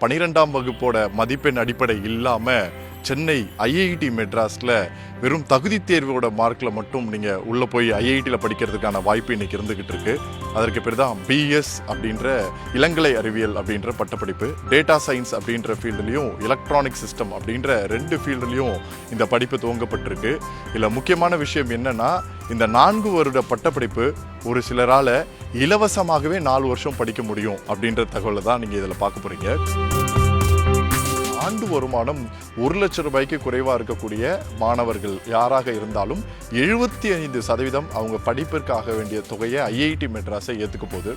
பனிரெண்டாம் வகுப்போட மதிப்பெண் அடிப்படை இல்லாம சென்னை ஐஐடி மெட்ராஸில் வெறும் தகுதி தேர்வோட மார்க்கில் மட்டும் நீங்கள் உள்ளே போய் ஐஐடியில் படிக்கிறதுக்கான வாய்ப்பு இன்றைக்கி இருந்துக்கிட்டு இருக்கு. அதற்கு பேர் தான் பிஎஸ் அப்படின்ற இளங்கலை அறிவியல் அப்படின்ற பட்டப்படிப்பு டேட்டா சயின்ஸ் அப்படின்ற ஃபீல்டுலையும் எலக்ட்ரானிக் சிஸ்டம் அப்படின்ற ரெண்டு ஃபீல்டுலையும் இந்த படிப்பு துவங்கப்பட்டிருக்கு. இதில் முக்கியமான விஷயம் என்னென்னா இந்த நான்கு வருட பட்டப்படிப்பு ஒரு சிலரால் இலவசமாகவே நாலு வருஷம் படிக்க முடியும் அப்படின்ற தகவலை தான் நீங்கள் இதில் பார்க்க போகிறீங்க ஆண்டு வருமானம் ஒரு லட்சம் ரூபாய்க்கு குறைவாக இருக்கக்கூடிய மாணவர்கள் யாராக இருந்தாலும் எழுபத்தி ஐந்து சதவீதம் அவங்க படிப்பிற்காக வேண்டிய தொகையை ஐஐடி மெட்ராஸை ஏற்றுக்க போகுது.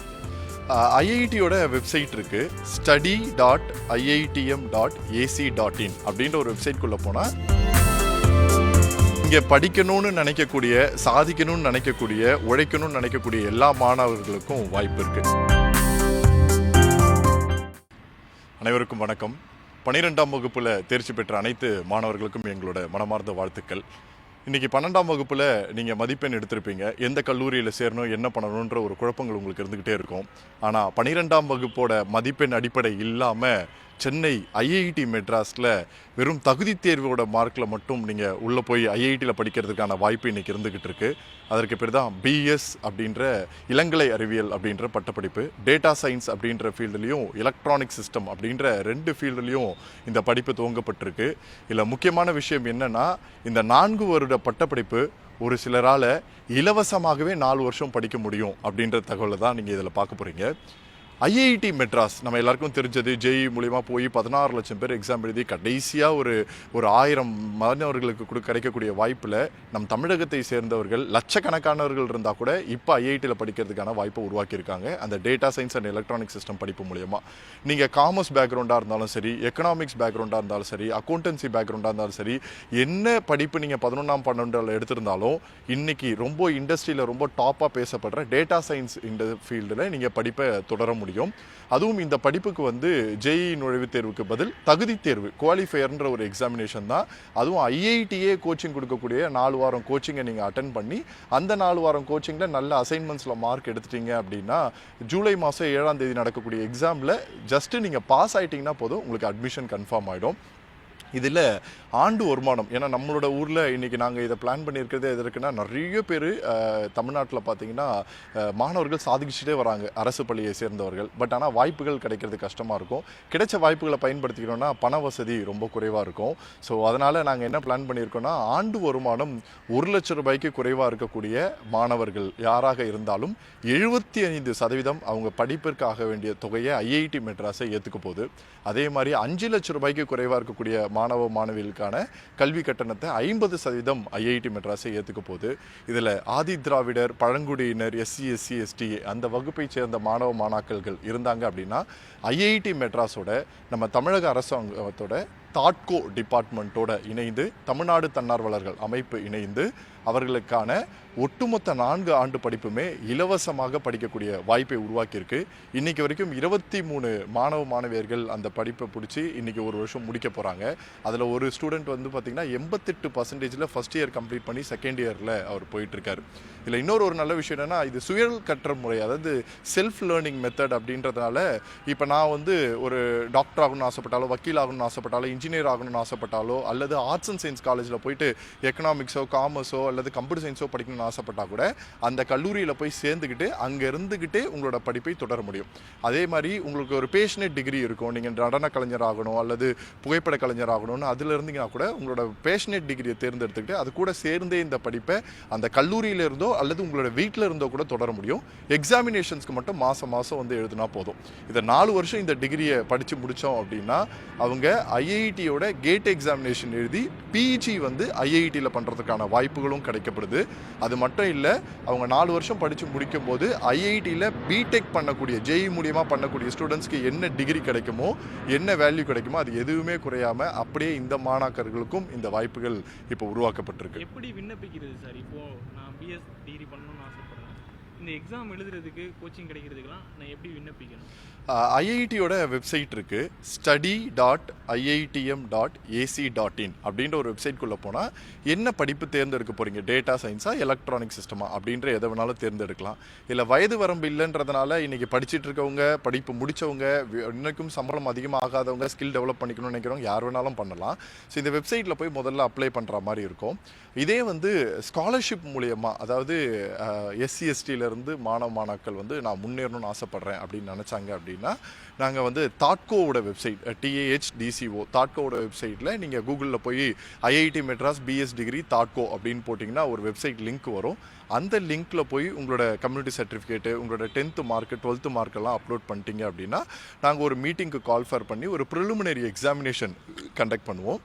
ஐஐடியோட வெப்சைட் இருக்குது study dot IITM dot AC dot in அப்படின்ற ஒரு வெப்சைட்குள்ளே போனால் இங்கே படிக்கணும்னு நினைக்கக்கூடிய சாதிக்கணும்னு நினைக்கக்கூடிய உழைக்கணும்னு நினைக்கக்கூடிய எல்லா மாணவர்களுக்கும் வாய்ப்பு இருக்கு. அனைவருக்கும் வணக்கம். பன்னிரெண்டாம் வகுப்பில் தேர்ச்சி பெற்ற அனைத்து மாணவர்களுக்கும் எங்களோட மனமார்ந்த வாழ்த்துக்கள். இன்றைக்கி பன்னெண்டாம் வகுப்பில் நீங்கள் மதிப்பெண் எடுத்திருப்பீங்க. எந்த கல்லூரியில் சேரணும் என்ன பண்ணணுன்ற ஒரு குழப்பங்கள் உங்களுக்கு இருந்துக்கிட்டே இருக்கும். ஆனால் பன்னிரெண்டாம் வகுப்போட மதிப்பெண் அடிப்படை இல்லாமல் சென்னை ஐஐடி மெட்ராஸில் வெறும் தகுதி தேர்வோட மார்க்கில் மட்டும் நீங்கள் உள்ளே போய் ஐஐடியில் படிக்கிறதுக்கான வாய்ப்பு இன்றைக்கி இருந்துக்கிட்டு இருக்குது அதற்கு பேர் தான் பிஎஸ் அப்படின்ற இளங்கலை அறிவியல் அப்படின்ற பட்டப்படிப்பு டேட்டா சயின்ஸ் அப்படின்ற ஃபீல்டுலேயும் எலக்ட்ரானிக் சிஸ்டம் அப்படின்ற ரெண்டு ஃபீல்டுலேயும் இந்த படிப்பு துவங்கப்பட்டிருக்கு. இதில் முக்கியமான விஷயம் என்னென்னா இந்த நான்கு வருட பட்டப்படிப்பு ஒரு சிலரால் இலவசமாகவே நாலு வருஷம் படிக்க முடியும் அப்படின்ற தகவலை தான் நீங்கள் இதில் பார்க்க போகிறீங்க ஐஐடி மெட்ராஸ் நம்ம எல்லாருக்கும் தெரிஞ்சது ஜெய் மூலிமா போய் பதினாறு லட்சம் பேர் எக்ஸாம் எழுதி கடைசியாக ஒரு ஒரு ஆயிரம் மாணவர்களுக்கு கொடு கிடைக்கக்கூடிய வாய்ப்பில் நம் தமிழகத்தை சேர்ந்தவர்கள் லட்சக்கணக்கானவர்கள் இருந்தால் கூட இப்போ ஐஐடியில் படிக்கிறதுக்கான வாய்ப்பை உருவாக்கியிருக்காங்க. அந்த data science and electronic system படிப்பு மூலியமா. நீங்கள் காமர்ஸ் பேக்ரவுண்டாக இருந்தாலும் சரி எக்கனாமிக்ஸ் பேக்ரவுண்டாக இருந்தாலும் சரி அக்கௌண்டன்சி பேக்ரவுண்டாக இருந்தாலும் சரி என்ன படிப்பு நீங்கள் பதினொன்றாம் பன்னெண்டில் எடுத்திருந்தாலும் இன்றைக்கி ரொம்ப இண்டஸ்ட்ரியில் ரொம்ப டாப்பாக பேசப்படுற டேட்டா சயின்ஸ் இந்த ஃபீல்டில் நீங்கள் படிப்பை தொடர முடியும். முடியும். அதுவும் இந்த படிப்புக்கு வந்து ஜேஇ நுழைவுத் தேர்வுக்கு பதில் தகுதி தேர்வு குவாலிஃபையர்ன்ற ஒரு எக்ஸாமினேஷன் தான். அதுவும் ஐஐடியே கோச்சிங் கொடுக்கக்கூடிய நாலு வாரம் கோச்சிங்கை நீங்கள் அட்டன் பண்ணி அந்த நாலு வாரம் கோச்சிங்கில் நல்ல அசைன்மெண்ட்ஸில் மார்க் எடுத்துட்டீங்க அப்படின்னா ஜூலை மாதம் ஏழாம் தேதி நடக்கக்கூடிய எக்ஸாமில் ஜஸ்ட்டு நீங்கள் பாஸ் ஆயிட்டீங்கன்னா போதும் உங்களுக்கு அட்மிஷன் கன்ஃபார்ம் ஆகிடும் இதில் ஆண்டு வருமானம். ஏன்னா நம்மளோட ஊரில் இன்றைக்கி நாங்கள் இதை பிளான் பண்ணியிருக்கிறது இருக்குன்னா நிறைய பேர் தமிழ்நாட்டில் பார்த்தீங்கன்னா மாணவர்கள் சாதிச்சுட்டே வராங்க. அரசு பள்ளியை சேர்ந்தவர்கள். பட் ஆனால் வாய்ப்புகள் கிடைக்கிறது கஷ்டமாக இருக்கும். கிடைச்ச வாய்ப்புகளை பயன்படுத்திக்கணும்னா பண வசதி ரொம்ப குறைவாக இருக்கும். ஸோ அதனால் நாங்கள் என்ன பிளான் பண்ணியிருக்கோம்னா ஆண்டு வருமானம் ஒரு லட்ச ரூபாய்க்கு குறைவாக இருக்கக்கூடிய மாணவர்கள் யாராக இருந்தாலும் எழுபத்தி ஐந்து சதவீதம் அவங்க படிப்பிற்காக வேண்டிய தொகையை ஐஐடி மெட்ராஸை ஏற்றுக்க போகுது. அதே மாதிரி அஞ்சு லட்ச ரூபாய்க்கு குறைவாக இருக்கக்கூடிய மாணவ மாணவிகளுக்கான கல்வி கட்டணத்தை ஐம்பது சதவீதம் ஐஐடி மெட்ராஸை ஏற்றுக்க போகுது. இதில் ஆதி திராவிடர் பழங்குடியினர் எஸ்சி எஸ்சி எஸ்டி அந்த வகுப்பை சேர்ந்த மாணவ மாணாக்கர்கள் இருந்தாங்க அப்படின்னா ஐஐடி மெட்ராஸோட நம்ம தமிழக அரசாங்கத்தோட தாட்கோ டிபார்ட்மெண்ட்டோட இணைந்து தமிழ்நாடு தன்னார்வலர்கள் அமைப்பு இணைந்து அவர்களுக்கான ஒட்டுமொத்த நான்கு ஆண்டு படிப்புமே இலவசமாக படிக்கக்கூடிய வாய்ப்பை உருவாக்கியிருக்கு. இன்றைக்கி வரைக்கும் இருபத்தி மூணு மாணவ மாணவியர்கள் அந்த படிப்பை பிடிச்சி இன்னைக்கு ஒரு வருஷம் முடிக்க போகிறாங்க அதில் ஒரு ஸ்டூடெண்ட் வந்து பார்த்திங்கன்னா எண்பத்தெட்டு பர்சன்டேஜில் ஃபஸ்ட் இயர் கம்ப்ளீட் பண்ணி செகண்ட் இயரில் அவர் போயிட்டுருக்கார். இதில் இன்னொரு ஒரு நல்ல விஷயம் என்னென்னா இது சுயல் கற்ற முறை அதாவது செல்ஃப் லேர்னிங் மெத்தட் அப்படின்றதுனால இப்போ நான் வந்து ஒரு டாக்டர் ஆகணும்னு ஆசைப்பட்டாலும் வக்கீல் ஆகணும்னு ஆசைப்பட்டாலோ இன்ஜினியர் ஆகணும்னு ஆசைப்பட்டாலோ அல்லது ஆர்ட்ஸ் அண்ட் சயின்ஸ் காலேஜில் போயிட்டு எக்கனாமிக்ஸோ காமர்ஸோ அல்லது கம்ப்யூட்டர் சயின்ஸோ படிக்கணும்னு ஆசைப்பட்டால் கூட அந்த கல்லூரியில் போய் சேர்ந்துக்கிட்டு அங்கே இருந்துக்கிட்டே உங்களோட படிப்பை தொடர முடியும். அதே மாதிரி உங்களுக்கு ஒரு பேஷனட் டிகிரி இருக்கும். நீங்கள் நடன கலைஞர் ஆகணும் அல்லது புகைப்பட கலைஞர் ஆகணும்னு அதில் இருந்தீங்கன்னா கூட உங்களோட பேஷனட் டிகிரியை தேர்ந்தெடுத்துக்கிட்டு அது கூட சேர்ந்தே இந்த படிப்பை அந்த கல்லூரியில் இருந்தோ அல்லது உங்களோட வீட்டில் இருந்தோ கூட தொடர முடியும். எக்ஸாமினேஷன்ஸ்க்கு மட்டும் மாதம் மாதம் வந்து எழுதுனா போதும். இதை நாலு வருஷம் இந்த டிகிரியை படித்து முடித்தோம் அப்படின்னா அவங்க ஐஐடி ஐஐடியோட கேட் எக்ஸாமினேஷன் எழுதி பிஜி வந்து ஐஐடியில் பண்ணுறதுக்கான வாய்ப்புகளும் கிடைக்கப்படுது. அது மட்டும் இல்லை அவங்க நாலு வருஷம் படித்து முடிக்கும் போது ஐஐடியில் பிடெக் பண்ணக்கூடிய ஜெய் மூலியமாக பண்ணக்கூடிய ஸ்டூடெண்ட்ஸ்க்கு என்ன டிகிரி கிடைக்குமோ என்ன வேல்யூ கிடைக்குமோ அது எதுவுமே குறையாமல் அப்படியே இந்த மாணாக்கர்களுக்கும் இந்த வாய்ப்புகள் இப்போ உருவாக்கப்பட்டிருக்கு. எப்படி விண்ணப்பிக்கிறது சார்? இப்போ நான் பிஎஸ் டிகிரி பண்ணணும்னு ஆசைப்படுறேன். இந்த எக்ஸாம் எழுதுறதுக்கு கோச்சிங் கிடைக்கிறதுக்கெல்லாம் நான் எப்படி விண்ணப்பிக்கணும்? ஐஐடியோட வெப்சைட் இருக்கு. Study dot IITM dot AC dot in அப்படின்ற ஒரு வெப்சைட்குள்ளே போனால் என்ன படிப்பு தேர்ந்தெடுக்க போகிறீங்க டேட்டா சயின்ஸா எலக்ட்ரானிக் சிஸ்டமா அப்படின்ற எதை வேணாலும் தேர்ந்தெடுக்கலாம். இல்லை வயது வரம்பு இல்லைன்றதுனால இன்றைக்கி படிச்சுட்டு இருக்கவங்க படிப்பு முடிச்சவங்க இன்னைக்கும் சம்பளம் அதிகமாக ஆகாதவங்க ஸ்கில் டெவலப் பண்ணிக்கணும்னு நினைக்கிறவங்க யார் வேணாலும் பண்ணலாம். ஸோ இந்த வெப்சைட்டில் போய் முதல்ல அப்ளை பண்ணுற மாதிரி இருக்கும். இதே வந்து ஸ்காலர்ஷிப் மூலயமா அதாவது எஸ்சி இருந்து மாணவ மாணாக்கள் வந்து நான் முன்னேறணும்னு ஆசைப்பட்றேன் அப்படின்னு நினச்சாங்க அப்படின்னா நாங்கள் வந்து தாட்கோவோட website T A H D C O தாட்கோவோட வெப்சைட்டில் நீங்கள் கூகுளில் போய் ஐஐடி மெட்ராஸ் பிஎஸ் டிகிரி தாட்கோ அப்படின்னு போட்டிங்கன்னா ஒரு வெப்சைட் லிங்க் வரும். அந்த லிங்க்கில் போய் உங்களோட கம்யூனிட்டி சர்டிஃபிகேட்டு உங்களோட டென்த்து மார்க்கு டுவெல்த்து மார்க்கெல்லாம் அப்லோட் பண்ணிட்டீங்க அப்படின்னா நாங்கள் ஒரு மீட்டிங்க்கு கால் ஃபர் பண்ணி ஒரு ப்ரிலிமினரி எக்ஸாமினேஷன் கண்டக்ட் பண்ணுவோம்.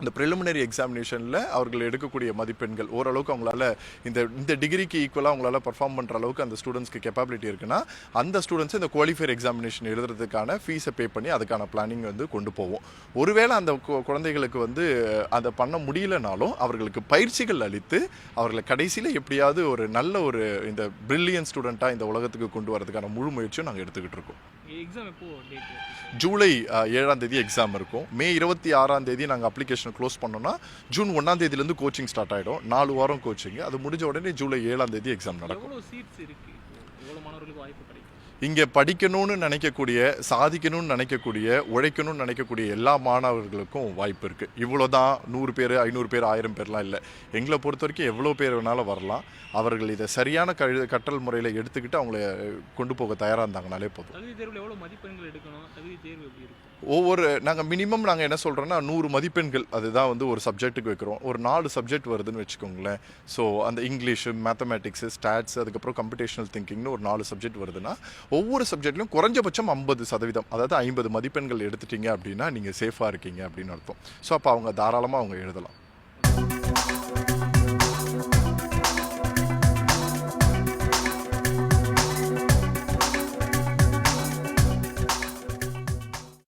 இந்த ப்ரிலிமினரி எக்ஸாமினேஷனில் அவர்கள் எடுக்கக்கூடிய மதிப்பெண்கள் ஓரளவுக்கு அவங்களால இந்த இந்த டிகிரிக்கு ஈக்குவலாக அவங்களால பர்ஃபார்ம் பண்ணுற அளவுக்கு அந்த ஸ்டூடெண்ட்ஸ்க்கு கெப்பாபிலிட்டி இருக்குன்னா அந்த ஸ்டூடெண்ட்ஸ் இந்த குவாலிஃபயர் எக்ஸாமினேஷன் எழுதுறதுக்கான ஃபீஸை பே பண்ணி அதுக்கான பிளானிங் வந்து கொண்டு போவோம். ஒருவேளை அந்த கு- குழந்தைகளுக்கு வந்து அதை பண்ண முடியலனாலும் அவர்களுக்கு பயிற்சிகள் அளித்து அவர்களை கடைசியில் எப்படியாவது ஒரு நல்ல ஒரு இந்த பிரில்லியன் ஸ்டூடெண்ட்டாக இந்த உலகத்துக்கு கொண்டு வரதுக்கான முழு முயற்சியும் நாங்கள் எடுத்துக்கிட்டு இருக்கோம். எக்ஸாம் எப்போ ஜூலை ஏழாம் தேதி எக்ஸாம் இருக்கும். மே இருபத்தி ஆறாம் தேதி நாங்கள் அப்ளிகேஷன் க்ளோஸ் பண்ணோம்னா ஜூன் ஒன்றாம் தேதியிலேருந்து கோச்சிங் ஸ்டார்ட் ஆகிடும் நாலு வாரம் கோச்சிங் அது முடிஞ்ச உடனே ஜூலை ஏழாம் தேதி எக்ஸாம் நடக்கும். சீட்ஸ் இருக்கு? எவ்வளோ மாணவர்களுக்கு வாய்ப்பு கிடைக்கும்? இங்கே படிக்கணும்னு நினைக்கக்கூடிய சாதிக்கணும்னு நினைக்கக்கூடிய உழைக்கணும்னு நினைக்கக்கூடிய எல்லா மாணவர்களுக்கும் வாய்ப்பு இருக்குது இவ்வளோ தான் நூறு பேர் ஐநூறு பேர் ஆயிரம் பேர்லாம் இல்லை. எங்களை பொறுத்த வரைக்கும் எவ்வளோ பேர் வேணாலும் வரலாம். அவர்கள் இதை சரியான கழு கற்றல் முறையில் எடுத்துக்கிட்டு அவங்கள கொண்டு போக தயாராக இருந்தாங்கனாலே போதும். தகுதி தேர்வில் எவ்வளோ மதிப்பெண்கள் எடுக்கணும்? தகுதி தேர்வு எப்படி இருக்கும் ஒவ்வொரு நாங்கள் மினிமம் நாங்கள் என்ன சொல்கிறோன்னா நூறு மதிப்பெண்கள் அதுதான் வந்து ஒரு சப்ஜெக்ட்டுக்கு வைக்கிறோம். ஒரு நாலு சப்ஜெக்ட் வருதுன்னு வச்சுக்கோங்களேன். ஸோ அந்த இங்கிலீஷு மேத்தமேட்டிக்ஸு ஸ்டாட்ஸ் அதுக்கப்புறம் கம்புடேஷனல் திங்கிங்னு ஒரு நாலு சப்ஜெக்ட் வருதுன்னா ஒவ்வொரு சப்ஜெக்ட்லையும் குறைஞ்சபட்சம் ஐம்பது சதவீதம் அதாவது ஐம்பது மதிப்பெண்கள் எடுத்துட்டீங்க அப்படின்னா நீங்கள் சேஃபாக இருக்கீங்க அப்படின்னு அர்த்தம். ஸோ அப்போ அவங்க தாராளமாக அவங்க எழுதலாம்.